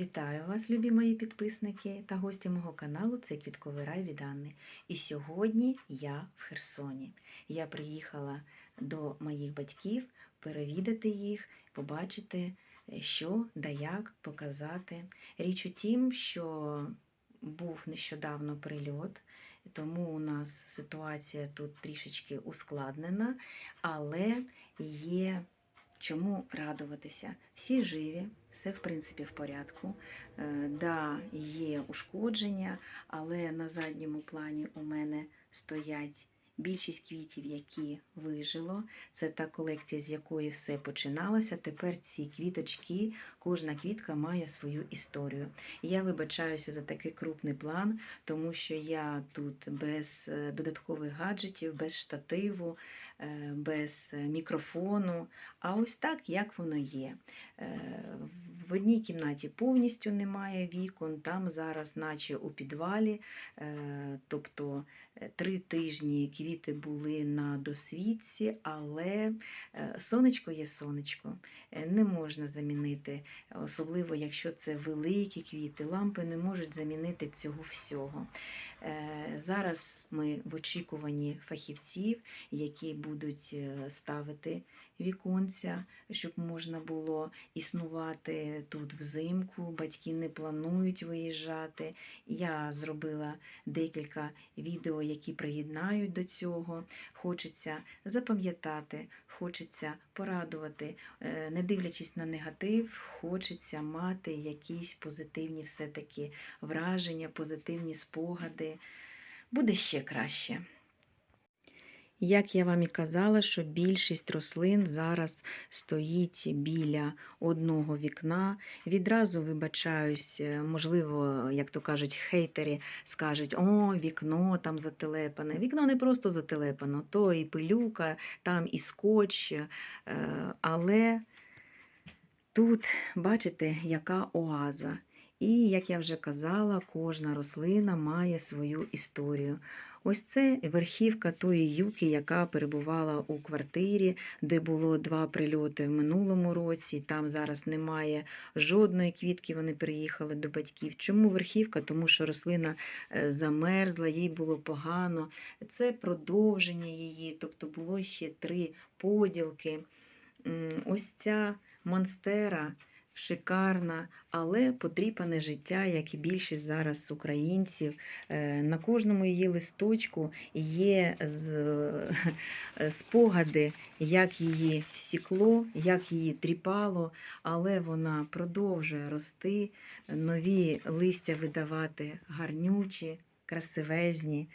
Вітаю вас, любі мої підписники та гості мого каналу це Квітковий рай від Анни. І сьогодні я в Херсоні. Я приїхала до моїх батьків перевідати їх, побачити, що да як показати. Річ у тім, що був нещодавно прильот, тому у нас ситуація тут трішечки ускладнена, але є чому радуватися. Всі живі, все в принципі в порядку. Е, Да, є ушкодження, але на задньому плані у мене стоять більшість квітів, які вижило. Це та колекція, з якої все починалося. Тепер ці квіточки, кожна квітка має свою історію. Я вибачаюся за такий крупний план, тому що я тут без е, додаткових гаджетів, без штативу, без мікрофону. А ось так, як воно є. Е, В одній кімнаті повністю немає вікон, там зараз, наче у підвалі, е, тобто е, три тижні квіти були на досвідці, але е, сонечко є сонечко, Е, не можна замінити, особливо якщо це великі квіти, лампи не можуть замінити цього всього. Е, Зараз ми в очікуванні фахівців, які будуть е, ставити віконця, щоб можна було існувати тут взимку. Батьки не планують виїжджати. Я зробила декілька відео, які приєднають до цього. Хочеться запам'ятати, хочеться порадувати, Е, не дивлячись на негатив, хочеться мати якісь позитивні все-таки враження, позитивні спогади. Буде ще краще. Як я вам і казала, що більшість рослин зараз стоїть біля одного вікна. Відразу вибачаюсь, е, можливо, як то кажуть, хейтери скажуть, о, вікно там зателепане. Вікно не просто зателепано, то і пилюка, там і скотч. е, Але тут, бачите, яка оаза. І, як я вже казала, кожна рослина має свою історію. Ось це верхівка тої юки, яка перебувала у квартирі, де було два прильоти в минулому році. Там зараз немає жодної квітки. Вони приїхали до батьків. Чому верхівка? Тому що рослина е, замерзла, їй було погано. Це продовження її, тобто було ще три поділки. Ось ця монстера шикарна, але потріпане життя, як і більшість зараз українців. Е, На кожному її листочку є е, спогади, як її стекло, як її тріпало, але вона продовжує рости, нові листя видавати гарнючі, красивезні.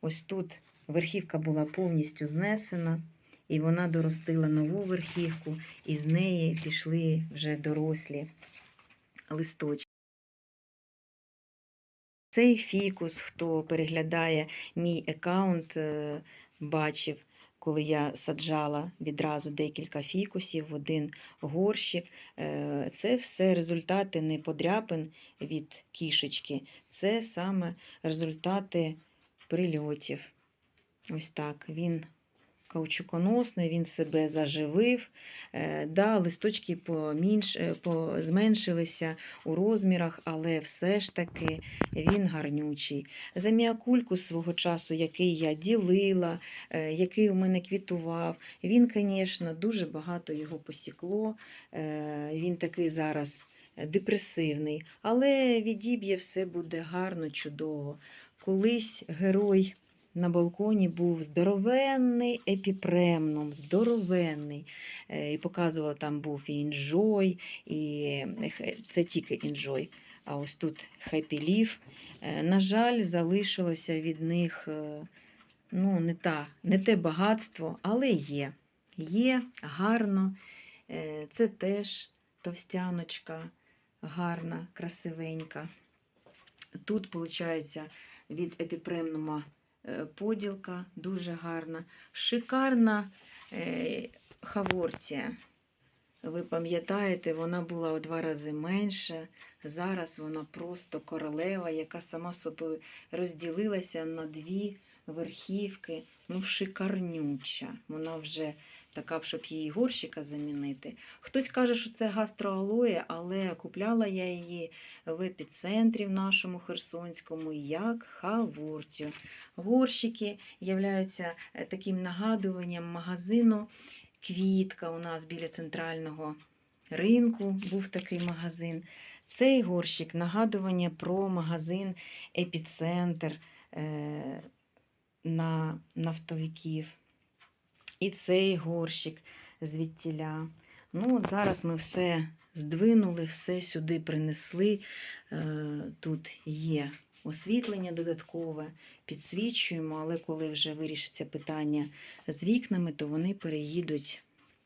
Ось тут верхівка була повністю знесена. І вона доростила нову верхівку, і з неї пішли вже дорослі листочки. Цей фікус, хто переглядає мій аккаунт, е, бачив, коли я саджала відразу декілька фікусів в один горщик. Е, Це все результати не подряпин від кішечки, це саме результати прильотів. Ось так він каучуконосний, він себе заживив. Е, Да, листочки помінш... е, зменшилися у розмірах, але все ж таки він гарнючий. Заміакульку свого часу, який я ділила, е, який у мене квітував, він, звісно, дуже багато його посікло. Він такий зараз депресивний, але відіб'є все буде гарно, чудово. Колись герой на балконі був здоровенний епіпремном, здоровенний. Е, І показувала, там був і інжой, і це тільки інжой. А ось тут. Е, На жаль, залишилося від них е, ну, не, та, не те багатство, але є. Є гарно. Е, Це теж товстяночка, гарна, красивенька. Тут, виходить, від епіпремнума е, поділка дуже гарна. Шикарна е, хаворція. Ви пам'ятаєте, вона була у два рази менша. Зараз вона просто королева, яка сама собою розділилася на дві верхівки. Ну, шикарнюча. Вона вже така щоб її горщика замінити. Хтось каже, що це гастроалоє, але купляла я її в епіцентрі в нашому Херсонському як хавортю. Горщики являються е, таким нагадуванням магазину. Квітка у нас біля центрального ринку був такий магазин. Цей горщик нагадування про магазин Епіцентр е, на нафтовиків. І цей горщик звідтіля. Ну, от зараз ми все здвинули, все сюди принесли. Е, Тут є освітлення додаткове, підсвічуємо, але коли вже вирішиться питання з вікнами, то вони переїдуть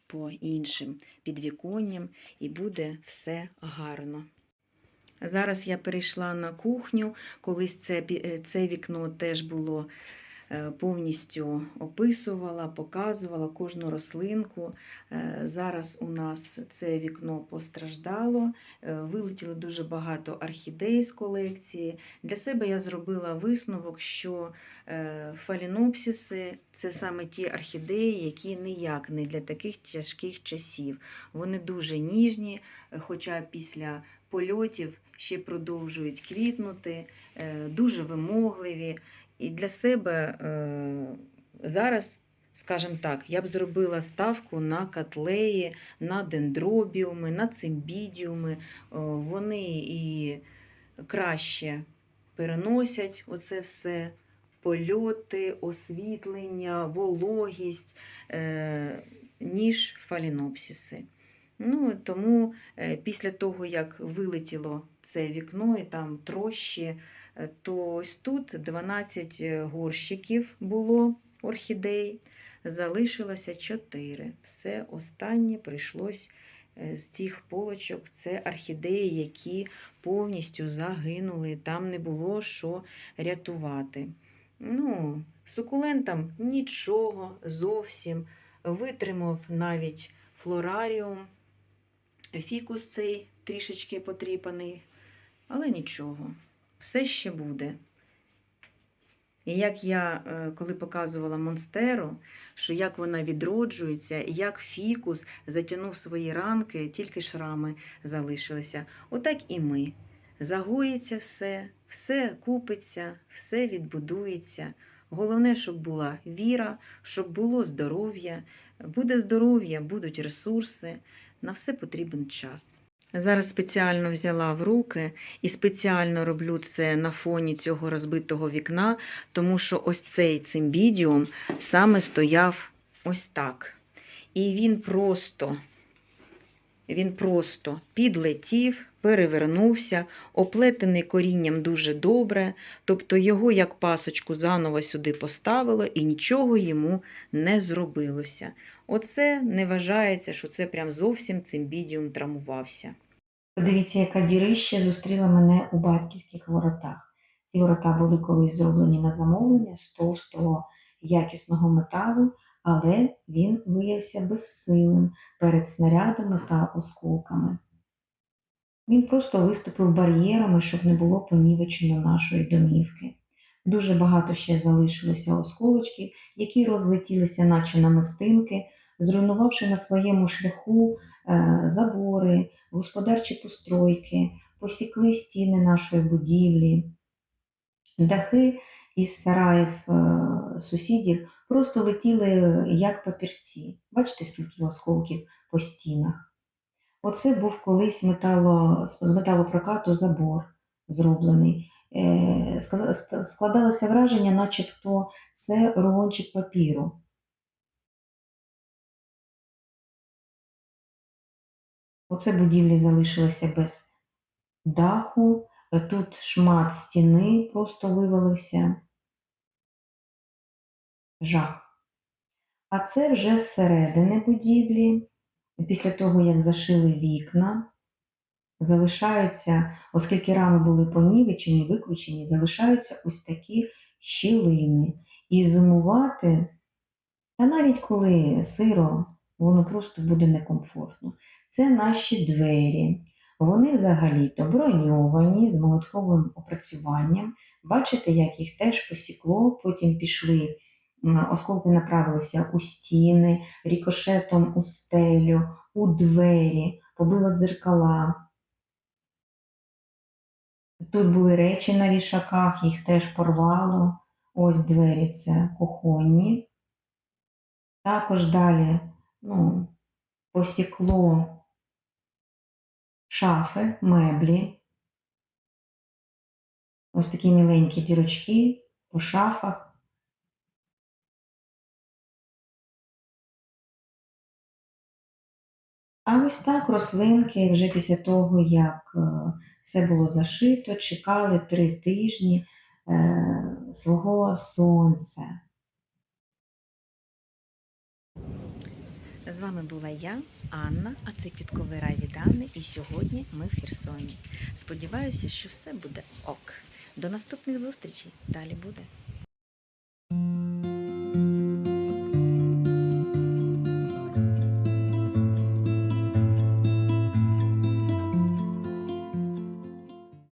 по іншим підвіконням і буде все гарно. Зараз я перейшла на кухню. Колись це, е, це вікно теж було повністю описувала, показувала кожну рослинку. Е, Зараз у нас це вікно постраждало, е, вилетіло дуже багато орхідей з колекції. Для себе я зробила висновок, що е, фалінопсиси це саме ті орхідеї, які ніяк не для таких тяжких часів. Вони дуже ніжні, е, хоча після польотів ще продовжують квітнути, е, дуже вимогливі. І для себе е, зараз, скажімо так, я б зробила ставку на котлеї, на дендробіуми, на цимбідіуми. Е, Вони і краще переносять оце все. Польоти, освітлення, вологість, е, ніж фалінопсиси. Ну, тому після того, як вилетіло це вікно і там трощі, то ось тут 12 горщиків було орхідей, залишилося 4. Все останнє прийшлось е, з цих полочок. Це орхідеї, які повністю загинули, там не було що рятувати. Ну, сукулентам нічого зовсім. Витримав навіть флораріум. Фікус цей трішечки потріпаний, але нічого, все ще буде. І як я е, коли показувала Монстеру, що як вона відроджується, і як фікус затягнув свої ранки, тільки шрами залишилися. Отак і ми. Загоїться все, все купиться, все відбудується. Головне, щоб була віра, щоб було здоров'я. Буде здоров'я, будуть ресурси. На все потрібен час. Зараз спеціально взяла в руки і спеціально роблю це на фоні цього розбитого вікна, тому що ось цей цимбідіум саме стояв ось так. І він просто, він просто підлетів, перевернувся, оплетений корінням дуже добре, тобто його як пасочку заново сюди поставило і нічого йому не зробилося. Оце не вважається, що це прям зовсім цимбідіум травмувався. Подивіться, яка дірище зустріла мене у батьківських воротах. Ці ворота були колись зроблені на замовлення з товстого якісного металу, але він виявився безсилим перед снарядами та осколками. Він просто виступив бар'єрами, щоб не було понівечено нашої домівки. Дуже багато ще залишилося осколочків, які розлетілися, наче намистинки, зруйнувавши на своєму шляху е, забори, господарчі постройки, посікли стіни нашої будівлі, дахи із сараїв е, сусідів просто летіли як папірці. Бачите, скільки осколків по стінах. Оце був колись метало, з металопрокату забор зроблений. Е, Складалося враження, начебто це рулончик папіру. Оце будівлі залишилися без даху, тут шмат стіни просто вивалився. Жах. А це вже зсередини будівлі. Після того, як зашили вікна, залишаються, оскільки рами були понівечені, викручені, залишаються ось такі щілини. І зимувати, та навіть коли сиро, воно просто буде некомфортно. Це наші двері. Вони взагалі-то броньовані з молотковим опрацюванням. Бачите, як їх теж посікло, потім пішли осколки направилися у стіни, рікошетом у стелю, у двері, побило дзеркала. Тут були речі на вішаках, їх теж порвало. Ось двері це кухонні. Також далі ну, посікло шафи, меблі. Ось такі міленькі дірочки по шафах. А ось так рослинки вже після того, як е, все було зашито, чекали три тижні е, свого сонця. З вами була я, Анна, а це квітковий рай від Анни, і сьогодні ми в Херсоні. Сподіваюся, що все буде ок. До наступних зустрічей. Далі буде.